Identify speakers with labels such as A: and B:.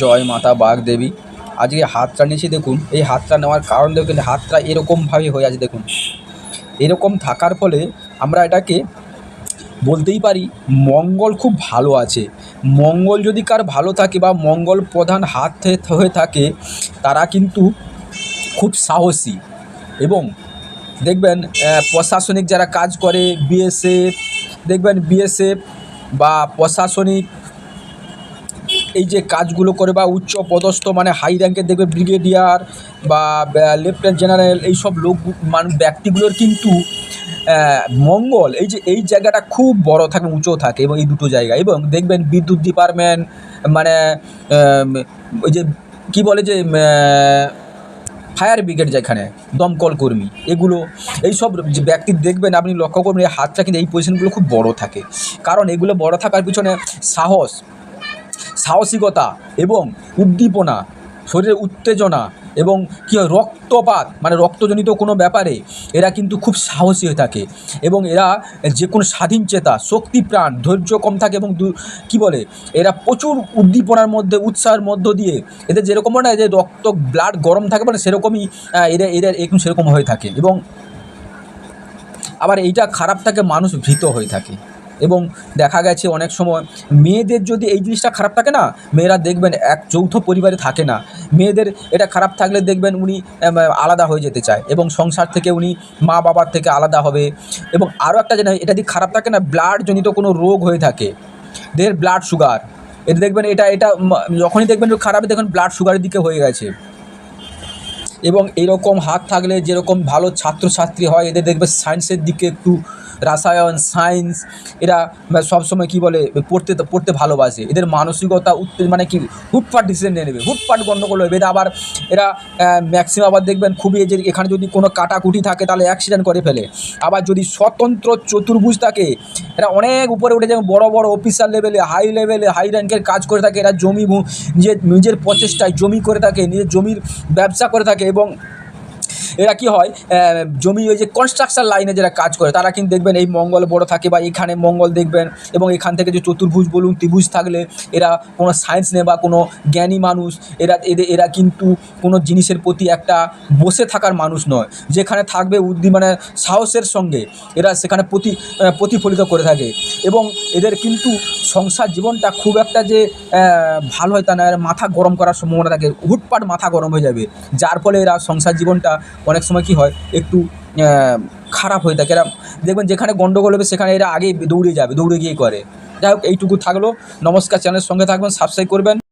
A: জয় মাতা বাগ দেবী। আজকে হাতটা নিয়েছি দেখুন, এই হাতটা নেওয়ার কারণ দেখুন হাতটা এরকমভাবে হয়ে আছে দেখুন। এরকম থাকার ফলে আমরা এটাকে বলতেই পারি, মঙ্গল খুব ভালো আছে। মঙ্গল যদি কার ভালো থাকে বা মঙ্গল প্রধান হাত হয়ে থাকে, তারা কিন্তু খুব সাহসী। এবং দেখবেন প্রশাসনিক যারা কাজ করে, বিএসএফ, দেখবেন বিএসএফ বা প্রশাসনিক এই যে কাজগুলো করে বা উচ্চ পদস্থ মানে হাই র্যাঙ্কের দেখবে ব্রিগেডিয়ার বা লেফটেন্যান্ট জেনারেল এইসব লোক মান ব্যক্তিগুলোর কিন্তু মঙ্গল। এই যে এই জায়গাটা খুব বড় থাকে, উঁচু থাকে এবং এই দুটো জায়গা। এবং দেখবেন বিদ্যুৎ ডিপার্টমেন্ট মানে ওই যে কী বলে যে ফায়ার ব্রিগেড যেখানে, দমকল কর্মী, এগুলো এইসব ব্যক্তি দেখবেন, আপনি লক্ষ্য করবেন, এই হাতটা কিন্তু এই পজিশনগুলো খুব বড় থাকে। কারণ এগুলো বড় থাকার পিছনে সাহস সাহসিকতা এবং উদ্দীপনা, শরীরের উত্তেজনা এবং কী হয়, রক্তপাত মানে রক্তজনিত কোনো ব্যাপারে এরা কিন্তু খুব সাহসী হয়ে থাকে এবং এরা যে কোনো স্বাধীন চেতা শক্তিপ্রাণ ধৈর্য কম থাকে এবং কী বলে, এরা প্রচুর উদ্দীপনার মধ্যে, উৎসাহের মধ্য দিয়ে এদের যেরকম না যে রক্ত ব্লাড গরম থাকে মানে সেরকমই এরা এদের একটু সেরকম হয়ে থাকে এবং আবার এইটা খারাপ থাকে, মানুষ ভীত হয়ে থাকে। এবং দেখা গেছে অনেক সময় মেয়েদের যদি এই জিনিসটা খারাপ থাকে না, মেয়েরা দেখবেন এক যৌথ পরিবারে থাকে না। মেয়েদের এটা খারাপ থাকলে দেখবেন উনি আলাদা হয়ে যেতে চায় এবং সংসার থেকে উনি মা বাবার থেকে আলাদা হবে। এবং আরও একটা যেন এটা যদি খারাপ থাকে না ব্লাড জনিত কোনো রোগ হয়ে থাকে দের ব্লাড সুগার এটা দেখবেন এটা এটা যখনই দেখবেন খারাপ, দেখবেন ব্লাড সুগারের দিকে হয়ে গেছে। এবং এরকম হাত থাকলে যেরকম ভালো ছাত্রছাত্রী হয়, এদের দেখবে সায়েন্সের দিকে একটু রাসায়ন সায়েন্স এরা সবসময় কী বলে, পড়তে পড়তে ভালোবাসে। এদের মানসিকতা উত্তে মানে কি, হুটপাট ডিসিশন নিয়ে নেবে। হুটপাট গণ্ডগোল হবে এরা আবার, এরা ম্যাক্সিমাম আবার দেখবেন খুবই যে এখানে যদি কোনো কাটাকুটি থাকে, তাহলে অ্যাক্সিডেন্ট করে ফেলে। আবার যদি স্বতন্ত্র চতুর্ভুজ থাকে, এরা অনেক উপরে উঠে যেমন বড় বড় অফিসার লেভেলে হাই লেভেলে হাই র্যাঙ্কের কাজ করে থাকে। এরা জমি নিজের নিজের প্রচেষ্টায় জমি করে থাকে, নিজের জমির ব্যবসা করে থাকে এবং এরা কি হয় জমি ওই যে কনস্ট্রাকশন লাইনে যারা কাজ করে, তারা কিন্তু দেখবেন এই মঙ্গল বড় থাকে বা এখানে মঙ্গল দেখবেন এবং এখান থেকে যে চতুর্ভুজ বলুন, ত্রিভুজ থাকলে এরা কোনো সায়েন্স নেই বা কোনো জ্ঞানী মানুষ, এরা, এদের, এরা কিন্তু কোনো জিনিসের প্রতি একটা বসে থাকার মানুষ নয়। যেখানে থাকবে উদ্দি মানে সাহসের সঙ্গে, এরা সেখানে প্রতি প্রতিফলিত করে থাকে। এবং এদের কিন্তু সংসার জীবনটা খুব একটা যে ভালো হয় তা না। মাথা গরম করার সম্ভাবনা থাকে। হুটপাট মাথা গরম হয়ে যাবে। যার ফলে এরা সংসার জীবনটা অনেক সময় কি হয়, একটু খারাপ হয়ে থাকে। এরা দেখবেন যেখানে গণ্ডগোল হবে, সেখানে এরা আগেই দৌড়ে যাবে, দৌড়ে গিয়ে করে। যাই হোক, এইটুকু থাকল। নমস্কার চ্যানেলের সঙ্গে থাকবেন, সাবস্ক্রাইব করবেন।